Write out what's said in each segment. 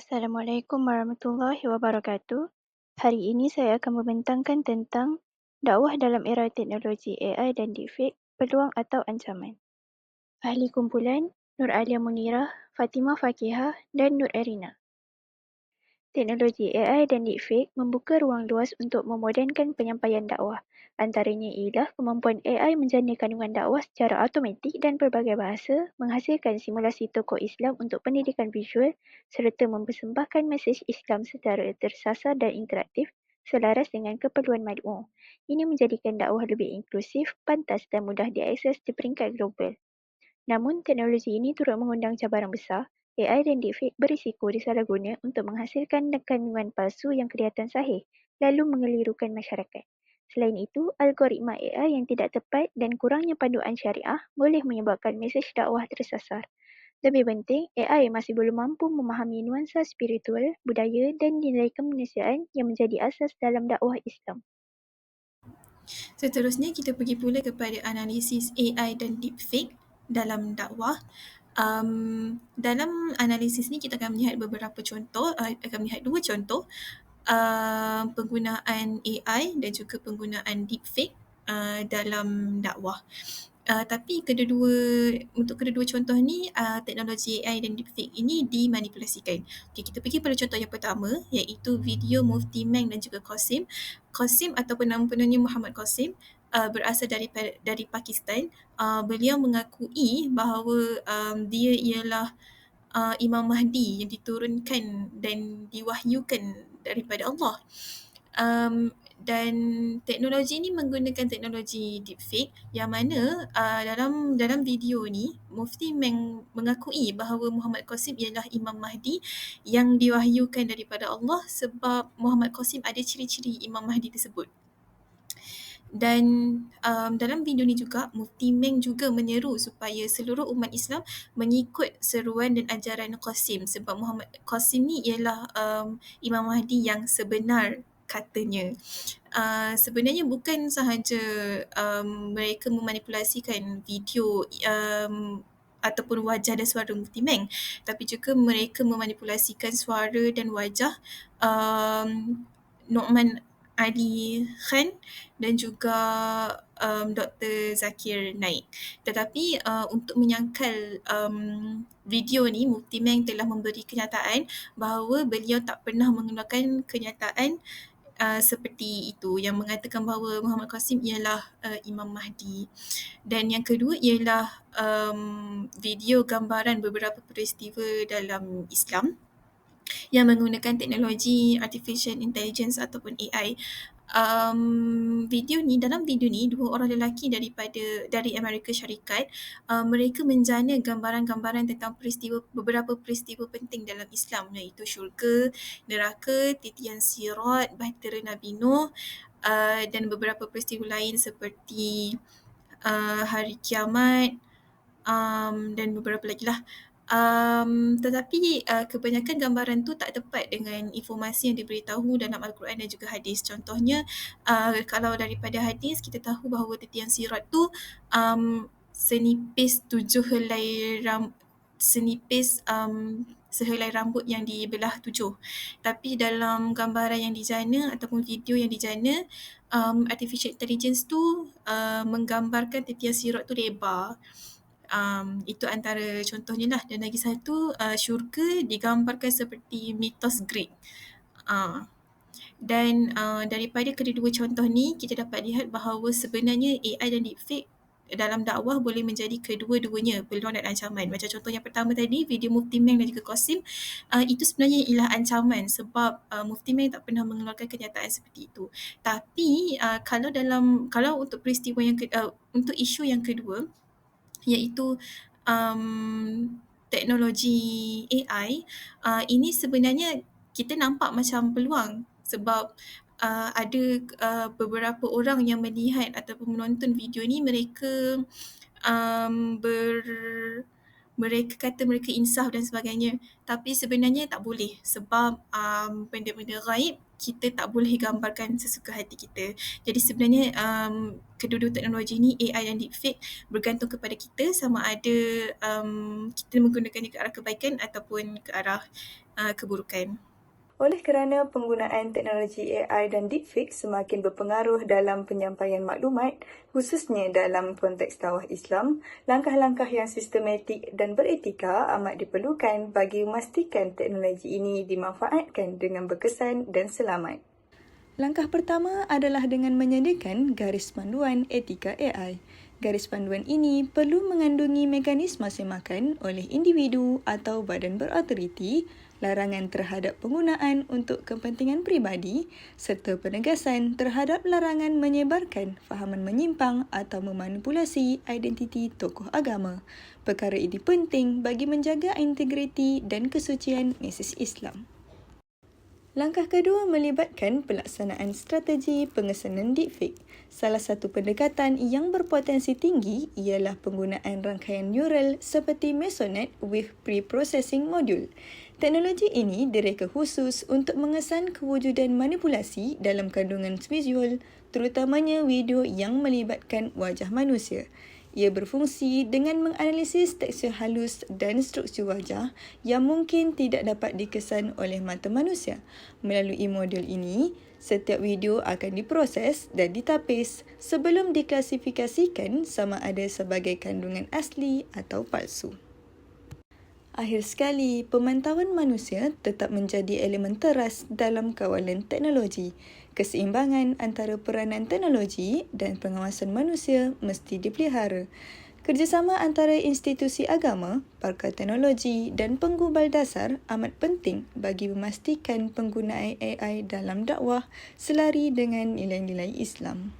Assalamualaikum warahmatullahi wabarakatuh. Hari ini saya akan membentangkan tentang dakwah dalam era teknologi AI dan deepfake, peluang atau ancaman. Ahli kumpulan Nur Alia Munirah, Fatimah Fakihah dan Nur Erina. Teknologi AI dan deepfake membuka ruang luas untuk memodernkan penyampaian dakwah. Antaranya ialah kemampuan AI menjana kandungan dakwah secara automatik dan berbagai bahasa, menghasilkan simulasi tokoh Islam untuk pendidikan visual serta mempersembahkan mesej Islam secara tersasar dan interaktif selaras dengan keperluan mad'u. Ini menjadikan dakwah lebih inklusif, pantas dan mudah diakses di peringkat global. Namun, teknologi ini turut mengundang cabaran besar AI dan deepfake berisiko disalahguna untuk menghasilkan kandungan palsu yang kelihatan sahih lalu mengelirukan masyarakat. Selain itu, algoritma AI yang tidak tepat dan kurangnya panduan syariah boleh menyebabkan mesej dakwah tersasar. Lebih penting, AI masih belum mampu memahami nuansa spiritual, budaya dan nilai kemanusiaan yang menjadi asas dalam dakwah Islam. Seterusnya kita pergi pula kepada analisis AI dan deepfake dalam dakwah um, dalam analisis ni kita akan melihat beberapa contoh, uh, akan melihat dua contoh uh, penggunaan AI dan juga penggunaan deepfake uh, dalam dakwah. Uh, tapi kedua-dua untuk kedua-dua contoh ni uh, teknologi AI dan deepfake ini dimanipulasikan. Okey, kita pergi pada contoh yang pertama iaitu video Mufti Meng dan juga Qasim. Qasim ataupun nama penuhnya Muhammad Qasim uh, berasal dari dari Pakistan. Uh, beliau mengakui bahawa um, dia ialah uh, Imam Mahdi yang diturunkan dan diwahyukan daripada Allah. Um, dan teknologi ini menggunakan teknologi deepfake yang mana uh, dalam dalam video ni Mufti Meng mengakui bahawa Muhammad Qasim ialah Imam Mahdi yang diwahyukan daripada Allah sebab Muhammad Qasim ada ciri-ciri Imam Mahdi tersebut. Dan um, dalam video ni juga Mufti Meng juga menyeru supaya seluruh umat Islam mengikut seruan dan ajaran Qasim sebab Muhammad Qasim ni ialah um, Imam Mahdi yang sebenar katanya. Uh, sebenarnya bukan sahaja um, mereka memanipulasikan video um, ataupun wajah dan suara Mufti Meng tapi juga mereka memanipulasikan suara dan wajah um, Nu'man Ali Khan dan juga um, Dr. Zakir Naik. Tetapi uh, untuk menyangkal um, video ni, Mufti Meng telah memberi kenyataan bahawa beliau tak pernah mengeluarkan kenyataan uh, seperti itu yang mengatakan bahawa Muhammad Qasim ialah uh, Imam Mahdi. Dan yang kedua ialah um, video gambaran beberapa peristiwa dalam Islam yang menggunakan teknologi artificial intelligence ataupun AI. Um, video ni dalam video ni dua orang lelaki daripada dari Amerika Syarikat uh, mereka menjana gambaran-gambaran tentang peristiwa beberapa peristiwa penting dalam Islam iaitu syurga, neraka, titian sirat, bahtera Nabi Nuh uh, dan beberapa peristiwa lain seperti uh, hari kiamat um, dan beberapa lagi lah. Um, tetapi uh, kebanyakan gambaran tu tak tepat dengan informasi yang diberitahu dalam Al-Quran dan juga hadis. Contohnya uh, kalau daripada hadis kita tahu bahawa titian sirat tu um, senipis tujuh helai ram senipis um, sehelai rambut yang dibelah tujuh. Tapi dalam gambaran yang dijana ataupun video yang dijana, um, artificial intelligence tu uh, menggambarkan titian sirat tu lebar um, itu antara contohnya lah dan lagi satu uh, syurga digambarkan seperti mitos Greek uh, dan uh, daripada kedua-dua contoh ni kita dapat lihat bahawa sebenarnya AI dan deepfake dalam dakwah boleh menjadi kedua-duanya peluang dan ancaman. Macam contoh yang pertama tadi, video Mufti Meng dan juga Qasim, uh, itu sebenarnya ialah ancaman sebab uh, Mufti Meng tak pernah mengeluarkan kenyataan seperti itu. Tapi uh, kalau dalam kalau untuk peristiwa yang ke, uh, untuk isu yang kedua, iaitu um, teknologi AI uh, ini sebenarnya kita nampak macam peluang sebab uh, ada uh, beberapa orang yang melihat ataupun menonton video ni mereka um, ber mereka kata mereka insaf dan sebagainya. Tapi sebenarnya tak boleh sebab um, benda-benda gaib kita tak boleh gambarkan sesuka hati kita. Jadi sebenarnya um, kedua-dua teknologi ni AI dan deepfake bergantung kepada kita sama ada um, kita menggunakannya ke arah kebaikan ataupun ke arah uh, keburukan. Oleh kerana penggunaan teknologi AI dan deepfake semakin berpengaruh dalam penyampaian maklumat, khususnya dalam konteks dakwah Islam, langkah-langkah yang sistematik dan beretika amat diperlukan bagi memastikan teknologi ini dimanfaatkan dengan berkesan dan selamat. Langkah pertama adalah dengan menyediakan garis panduan etika AI. Garis panduan ini perlu mengandungi mekanisme semakan oleh individu atau badan berautoriti larangan terhadap penggunaan untuk kepentingan peribadi serta penegasan terhadap larangan menyebarkan fahaman menyimpang atau memanipulasi identiti tokoh agama. Perkara ini penting bagi menjaga integriti dan kesucian mesej Islam. Langkah kedua melibatkan pelaksanaan strategi pengesanan deepfake. Salah satu pendekatan yang berpotensi tinggi ialah penggunaan rangkaian neural seperti Mesonet with Pre-Processing Module. Teknologi ini direka khusus untuk mengesan kewujudan manipulasi dalam kandungan visual, terutamanya video yang melibatkan wajah manusia. Ia berfungsi dengan menganalisis tekstur halus dan struktur wajah yang mungkin tidak dapat dikesan oleh mata manusia. Melalui modul ini, setiap video akan diproses dan ditapis sebelum diklasifikasikan sama ada sebagai kandungan asli atau palsu. Akhir sekali, pemantauan manusia tetap menjadi elemen teras dalam kawalan teknologi. Keseimbangan antara peranan teknologi dan pengawasan manusia mesti dipelihara. Kerjasama antara institusi agama, pakar teknologi dan penggubal dasar amat penting bagi memastikan penggunaan AI dalam dakwah selari dengan nilai-nilai Islam.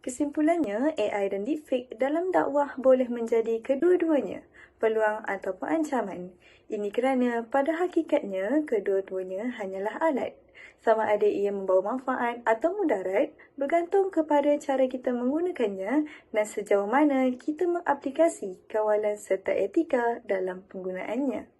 Kesimpulannya, AI dan deepfake dalam dakwah boleh menjadi kedua-duanya, peluang ataupun ancaman. Ini kerana pada hakikatnya kedua-duanya hanyalah alat. Sama ada ia membawa manfaat atau mudarat bergantung kepada cara kita menggunakannya dan sejauh mana kita mengaplikasi kawalan serta etika dalam penggunaannya.